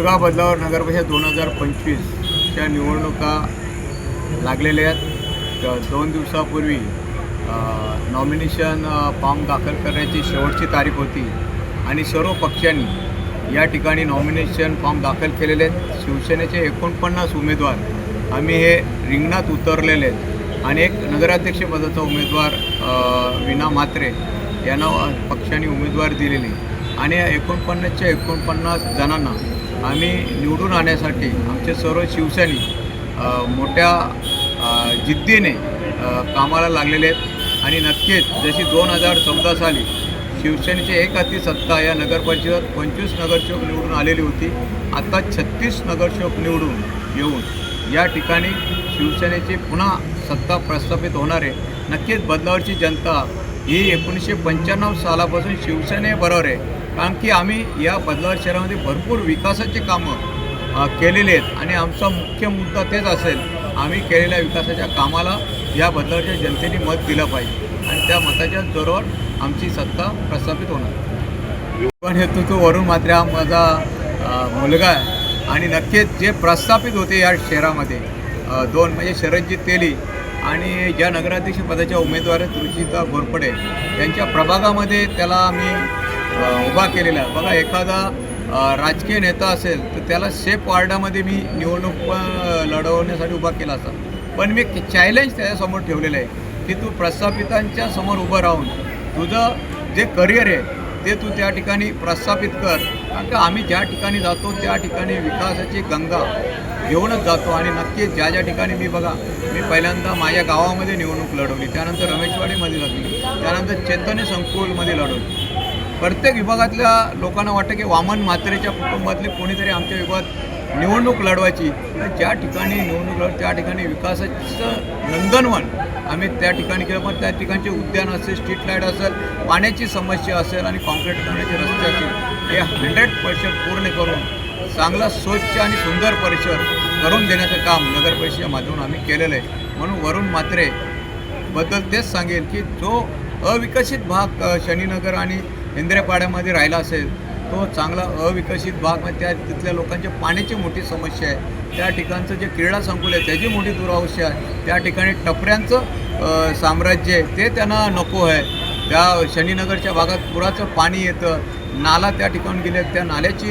मुलगा बदलावर नगरपरिषद दोन हजार पंचवीसच्या निवडणुका लागलेल्या आहेत. दोन दिवसापूर्वी नॉमिनेशन फॉर्म दाखल करण्याची शेवटची तारीख होती आणि सर्व पक्षांनी या ठिकाणी नॉमिनेशन फॉर्म दाखल केलेले आहेत. शिवसेनेचे एकोणपन्नास उमेदवार आम्ही हे रिंगणात उतरलेले आहेत. आणि एक नगराध्यक्षपदाचा उमेदवार विना मात्रे यांना पक्षाने उमेदवार दिलेली. आणि एकोणपन्नासच्या एकोणपन्नास जणांना आम्ही निवडून आणण्यासाठी आमचे सर्व शिवसैनिक मोठ्या जिद्दीने कामाला लागलेले आहेत. आणि नक्कीच जशी दोन हजार चौदा साली शिवसेनेची एक हाती सत्ता या नगरपरिषदेत पंचवीस नगरसेवक निवडून आलेली होती आता छत्तीस नगरसेवक निवडून येऊन या ठिकाणी शिवसेनेची पुन्हा सत्ता प्रस्थापित होणार आहे. नक्कीच बदलावरची जनता ही एकोणीसशे पंच्याण्णव सालापासून शिवसेनेबरोबर आहे कारण की आम्ही या बदलावर शहरामध्ये भरपूर विकासाचे कामं केलेले आहेत. आणि आमचा मुख्य मुद्दा तेच असेल आम्ही केलेल्या विकासाच्या कामाला या बदलावरच्या जनतेने मत दिलं पाहिजे. आणि त्या मताच्या जोरावर आमची सत्ता प्रस्थापित होणार. पण हेतू वरुण मात्रे हा माझा मुलगा आहे. आणि नक्कीच जे प्रस्थापित होते या शहरामध्ये दोन म्हणजे शरदजी तेली आणि ज्या नगराध्यक्ष पदाच्या उमेदवार आहेत रुचिता घोरपडे यांच्या प्रभागामध्ये त्याला आम्ही उभा केलेला आहे. बघा एखादा राजकीय नेता असेल तर त्याला सेफ वार्डामध्ये मी निवडणूक लढवण्यासाठी उभा केला असता पण मी चॅलेंज त्याच्यासमोर ठेवलेलं आहे की तू प्रस्थापितांच्या समोर उभं राहून तुझं जे करिअर आहे ते तू त्या ठिकाणी प्रस्थापित कर. कारण का आम्ही ज्या ठिकाणी जातो त्या ठिकाणी विकासाची गंगा घेऊनच जातो. आणि नक्की ज्या ज्या ठिकाणी मी बघा मी पहिल्यांदा माझ्या गावामध्ये निवडणूक लढवली. त्यानंतर रमेशवाडीमध्ये लढली त्यानंतर चैतन्य संकुलमध्ये लढवली. प्रत्येक विभागातल्या लोकांना वाटतं की वामन म्हात्रेच्या कुटुंबातले कोणीतरी आमच्या विभागात निवडणूक लढवायची. ज्या ठिकाणी निवडणूक लढ त्या ठिकाणी विकासाचं नंदनवन आम्ही त्या ठिकाणी केलं. पण त्या ठिकाणचे उद्यान असेल स्ट्रीट लाइट असेल पाण्याची समस्या असेल आणि कॉन्क्रीट करण्याचे रस्ते असतील हे हंड्रेड पर्सेंट पूर्ण करून चांगला स्वच्छ आणि सुंदर परिसर करून देण्याचं काम नगर परिषदेच्या माध्यमातून आम्ही केलेलं आहे. म्हणून वरुण मात्रे बद्दल तेच सांगेल की जो अविकसित भाग शनीनगर आणि इंद्रेपाड्यामध्ये राहिला असेल तो चांगला अविकसित भाग म्हणजे त्या तिथल्या लोकांच्या पाण्याची मोठी समस्या आहे. त्या ठिकाणचं जे क्रीडा संकुल आहे त्याची मोठी दुरावस्था आहे. त्या ठिकाणी टपऱ्यांचं साम्राज्य आहे. ते त्यांना नको आहे. त्या शनीनगरच्या भागात पुराचं पाणी येतं. नाला त्या ठिकाणी गेले त्या नाल्याची